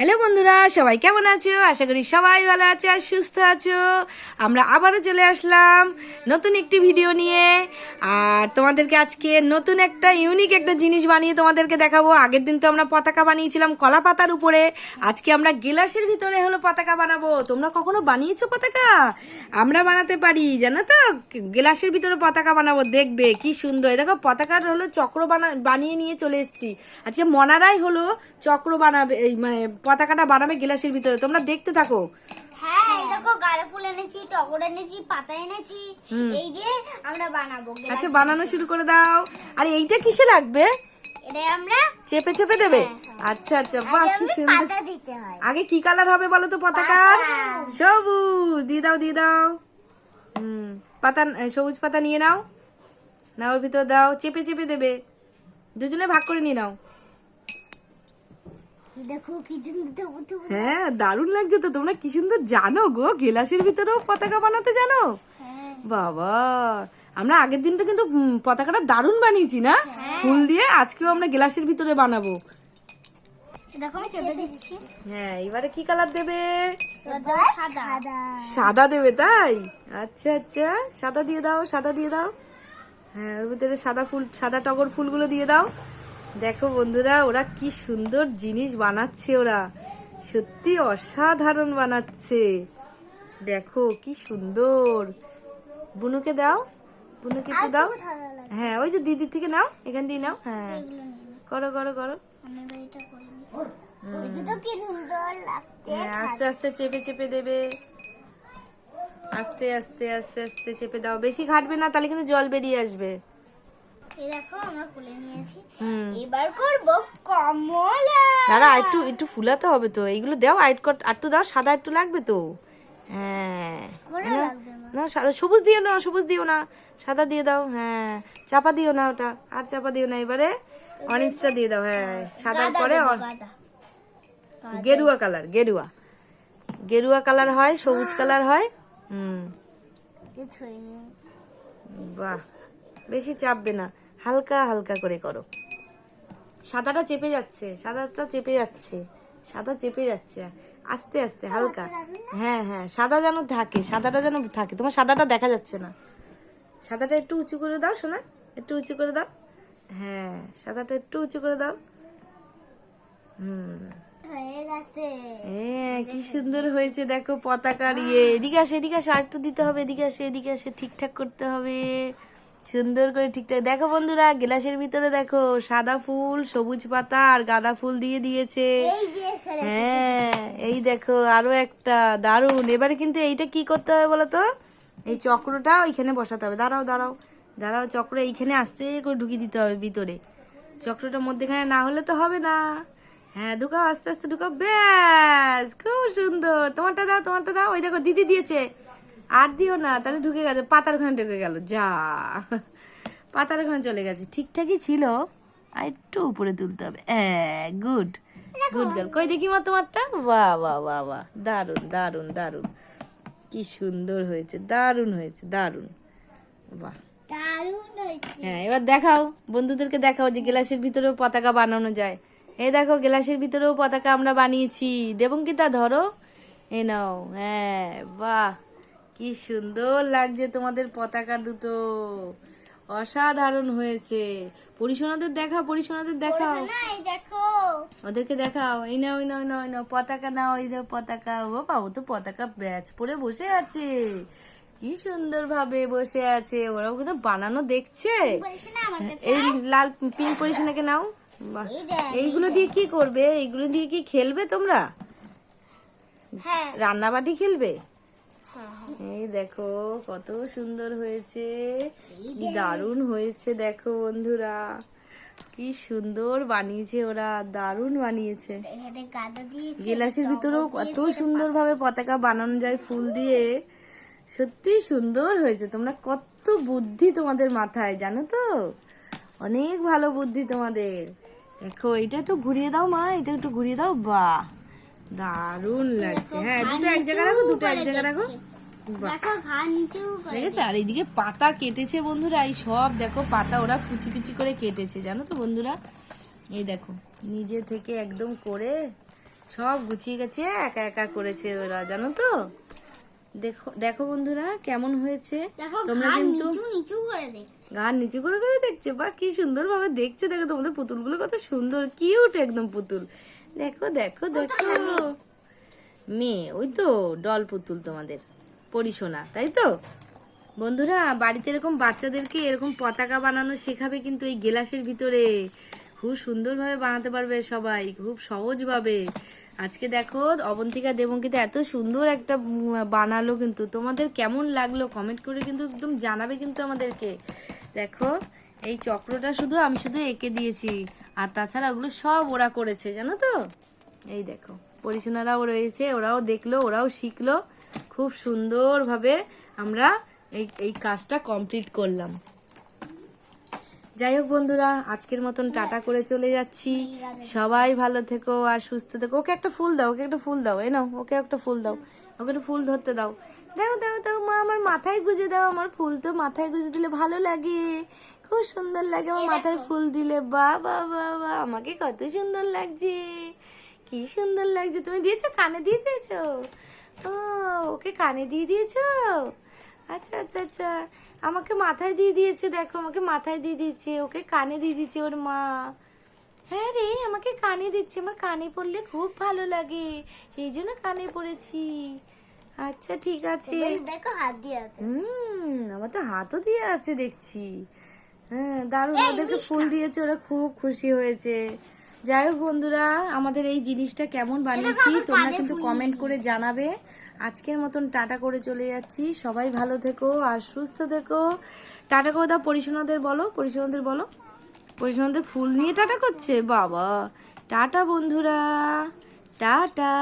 Hello বন্ধুরা, সবাই কেমন আছো? আশা করি সবাই ভালো আছে আর সুস্থ আছো। আমরা আবারও চলে আসলাম নতুন একটি ভিডিও নিয়ে। আর তোমাদেরকে আজকে নতুন একটা ইউনিক একটা জিনিস বানিয়ে তোমাদেরকে দেখাবো। আগের দিন তো আমরা পতাকা বানিয়েছিলাম কলা পাতার উপরে। আজকে আমরা গেলাসের ভিতরে হলো পতাকা বানাবো। তোমরা কখনো বানিয়েছো পতাকা? আমরা বানাতে পারি, জানো তো? গেলাসের ভিতরে পতাকা বানাবো, দেখবে কি সুন্দর। দেখো, পতাকার হলো চক্র বানা, বানিয়ে নিয়ে চলে এসেছি। আজকে মনারাই হলো চক্র বানাবে মানে পতাকাটা বানাবে গেলাসের ভিতরে। তোমরা দেখতে থাকো। হ্যাঁ এই দেখো গাঁদা ফুল এনেছি টগর এনেছি পাতা এনেছি। এই যে আমরা বানাবো আচ্ছা বানানো শুরু করে দাও। আর এইটা কিসে লাগবে? এটা আমরা চেপে চেপে দেবে? আচ্ছা আচ্ছা বাহ কি সুন্দর। হয়। আগে কি কালার হবে বলো তো পতাকা? সবুজ। দিয়ে দাও দিয়ে দাও। হুম পাতা সবুজ পাতা নিয়ে নাও। না ওর ভিতর দাও। চেপে চেপে দেবে। দুজনে ভাগ করে নিয়ে নাও। দেখো কি সুন্দর তবু তবু হ্যাঁ দারুণ লাগছে তো। তোমরা কি সুন্দর জানো গো গেলাসের ভিতরেও পতাকা বানাতে জানো? হ্যাঁ। বাবা আমরা আগের দিনটা কিন্তু পতাকাটা দারুণ বানিয়েছি না? ফুল দিয়ে আজকেও আমরা গ্লাসের ভিতরে বানাবো। হ্যাঁ এবারে কি কালার দেবে? সাদা। সাদা। সাদা দেবে তাই? আচ্ছা আচ্ছা। সাদা দিয়ে দাও সাদা দিয়ে দাও। হ্যাঁ ওর ভিতরে সাদা ফুল সাদা টগর ফুলগুলো দিয়ে দাও। দেখো বন্ধুরা ওরা কি সুন্দর জিনিস বানাচ্ছে ওরা। সত্যি অসাধারণ বানাচ্ছে। দেখো কি সুন্দর। বুনুকে দাও। বুনুকে একটু দাও। হ্যাঁ ওই যে দিদির থেকে নাও এখান দিয়ে নাও। হ্যাঁ। নাও। করো করো করো। তো হ্যাঁ আস্তে আস্তে চেপে চেপে দেবে। আস্তে আস্তে আস্তে আস্তে চেপে দাও। বেশি ঘাটবে না তাহলে কিন্তু জল বেরিয়ে আসবে। এই দেখো আমরা খুলে নিয়েছি। এবার করব কমলা। দাঁড়া একটু একটু ফুলাতে হবে তো। এইগুলো দাও আইট কট একটু দাও সাদা একটু লাগবে তো। হ্যাঁ। না সাদা সবুজ দিও না সবুজ দিও না। সাদা দিয়ে দাও হ্যাঁ। চাপা দিও না ওটা আর চাপা দিও না এবারে। অরেঞ্জটা দিয়ে দাও হ্যাঁ। সাদার পরে। গেরুয়া কালার গেরুয়া। গেরুয়া কালার হয় সবুজ কালার হয়। হুম। বাহ বেশি চাপবে না। হালকা হালকা করে করো। সাদাটা চেপে যাচ্ছে সাদাটা চেপে যাচ্ছে সাদা চেপে যাচ্ছে। আস্তে আস্তে হালকা। হ্যাঁ হ্যাঁ সাদা যেন থাকে সাদাটা যেন থাকে। তোমার সাদাটা দেখা যাচ্ছে না। সাদাটা একটু উঁচু করে দাও শোনা একটু উঁচু করে দাও। হ্যাঁ সাদাটা একটু উঁচু করে দাও। হুম। হ্যাঁ কি সুন্দর হয়েছে দেখো পতাকার ইয়ে এদিকে আসে এদিকে আসে। আরেকটু দিতে হবে এদিকে আসে এদিকে আসে। ঠিকঠাক করতে হবে। সুন্দর করে ঠিকঠাক দেখো বন্ধুরা গ্লাসের ভিতরে দেখো সাদা ফুল সবুজ পাতা আর গাঁদা ফুল দিয়ে দিয়েছে। হ্যাঁ এই দেখো আরও একটা দারুণ এবারে কিন্তু এইটা কি করতে হবে বলো তো? এই চক্রটা ওইখানে বসাতে হবে। দাঁড়াও দাঁড়াও দাঁড়াও চক্র এইখানে আস্তে করে ঢুকিয়ে দিতে হবে ভিতরে। চক্রটা মধ্যেখানে না হলে তো হবে না। হ্যাঁ ঢুকাও আস্তে আস্তে ঢুকাও। ব্যাস খুব সুন্দর। তোমারটা দাও তোমারটা দাও। ওই দেখো দিদি দিয়েছে। আর দিও না তাহলে ঢুকে গেছে পাতার ওখানে ঢুকে গেল যা। পাতার ওখানে চলে গেছে ঠিকঠাকই ছিল। আর একটু উপরে তুলতে হবে। গুড গুড গার্ল কই দেখি মা তোমারটা? বাহ বাহ বাহ বাহ। দারুণ দারুণ দারুণ কি সুন্দর হয়েছে দারুণ হয়েছে দারুণ বাহ। দারুণ হ্যাঁ এবার দেখাও বন্ধুদেরকে দেখাও যে গ্লাসের ভিতরেও পতাকা বানানো যায়। এই দেখো গ্লাসের ভিতরেও পতাকা আমরা বানিয়েছি। দেবঙ্কিতা ধরো। এ নাও হ্যাঁ বাহ। কি সুন্দর লাগছে তোমাদের পতাকা দুটো। অসাধারণ হয়েছে। পরিশোনাদের দেখাও পরিশোনাদের দেখাও। দেখো। ওদেরকে দেখাও। এই নাও এই নাও এই নাও এই নাও। পতাকা নাও এই নাও পতাকা। ও বাবা ও তো পতাকা ব্যাচ পরে বসে আছে। কি সুন্দর ভাবে বসে আছে। ওরাও কিন্তু বানানো দেখছে। না এই লাল পিঙ্ক পরিশোনাকে নাও। দেখ এইগুলো দিয়ে কি করবে? এইগুলো দিয়ে কি খেলবে তোমরা? হ্যাঁ। রান্নাবাটি খেলবে? এই দেখো কত সুন্দর হয়েছে। কি দারুণ হয়েছে দেখো বন্ধুরা। কি সুন্দর বানিয়েছে ওরা দারুণ বানিয়েছে। গেলাসের ভিতরেও কত সুন্দর ভাবে পতাকা বানানো যায় ফুল দিয়ে। সত্যি সুন্দর হয়েছে। তোমরা কত বুদ্ধি তোমাদের মাথায় জানো তো? অনেক ভালো বুদ্ধি তোমাদের। দেখো এটা একটু ঘুরিয়ে দাও মা এটা একটু ঘুরিয়ে দাও। বাহ! দারুণ লাগছে। হ্যাঁ দুটো এক জায়গায় রাখো দুটো এক জায়গায় রাখো। দেখেছ? আর এইদিকে পাতা কেটেছে বন্ধুরা এই সব দেখো পাতা ওরা কুচি কুচি করে কেটেছে জানো তো বন্ধুরা? এই দেখো নিজে থেকে একদম করে সব গুছিয়ে গেছে একা একা করেছে ওরা জানো তো? দেখো দেখো বন্ধুরা কেমন হয়েছে? তোমরা কিন্তু নিচু নিচু করে গান নিচু করে করে দেখছে? বা কি সুন্দর ভাবে দেখছে দেখো তোমাদের পুতুলগুলো কত সুন্দর কিউট একদম পুতুল। দেখো দেখো দেখো। মেয়ে ওই তো ডল পুতুল তোমাদের পরিশোনা তাই তো? বন্ধুরা বাড়িতে এরকম বাচ্চাদেরকে এরকম পতাকা বানানো শেখাবে কিন্তু এই গেলাসের ভিতরে। খুব সুন্দরভাবে বানাতে পারবে সবাই খুব সহজভাবে। আজকে দেখো অবন্তিকা দেবঙ্কিতা এত সুন্দর একটা বানালো কিন্তু। তোমাদের কেমন লাগল কমেন্ট করে কিন্তু একদম জানাবে কিন্তু আমাদেরকে। দেখো এই চক্রটা শুধু আমি শুধু এঁকে দিয়েছি। আর তাছাড়া ওগুলো সব ওরা করেছে, জানো তো? এই দেখো পরিশোনারাও রয়েছে, ওরাও দেখল, ওরাও শিখলো। খুব সুন্দরভাবে আমরা এই এই কাজটা কমপ্লিট করলাম। যাই হোক বন্ধুরা, আজকের মতন টাটা করে চলে যাচ্ছি। সবাই ভালো থেকো আর সুস্থ থেকো। ওকে একটা ফুল দাও, ওকে একটা ফুল দাও এ নাও, ওকে একটা ফুল দাও। ওকে একটা ফুল ধরতে দাও। দাও দাও দাও, মা, আমার মাথায় গুঁজে দাও, আমার ফুল তো মাথায় গুঁজে দিলে ভালো লাগে। খুব সুন্দর লাগে। আমার মাথায় ফুল দিলে বা বা বা বা আমাকে কত সুন্দর লাগছে। কি সুন্দর লাগছে। তুমি দিয়েছ? কানে দিয়ে দিয়েছ? ও ওকে কানে দিয়ে দিয়েছ? আচ্ছা আচ্ছা আচ্ছা। আমাকে মাথায় দিয়ে দিয়েছে দেখো। আমাকে মাথায় দিয়ে দিয়েছে। ওকে কানে দিয়ে দিয়েছে ওর মা। হ্যাঁ রে আমাকে কানে দিচ্ছে। আমার কানে পড়লে খুব ভালো লাগে। সেই জন্য কানে পড়েছি। আচ্ছা ঠিক আছে। দেখো হাত দিয়ে হুম আমার তো হাতও দিয়ে আছে দেখছি। হ্যাঁ দারুণ। ওদেরকে ফুল দিয়েছে ওরা খুব খুশি হয়েছে। যাই হোক বন্ধুরা আমাদের এই জিনিসটা কেমন বানিয়েছি তোমরা কিন্তু কমেন্ট করে জানাবে। আজকের মতন টাটা করে চলে যাচ্ছি। সবাই ভালো থেকো আর সুস্থ থেকো। টাটা করে দাও পরিষণাদের বলো পরিষণাদের বলো। পরিষণাদের ফুল নিয়ে টাটা করছে? বাবা। টাটা বন্ধুরা। টাটা।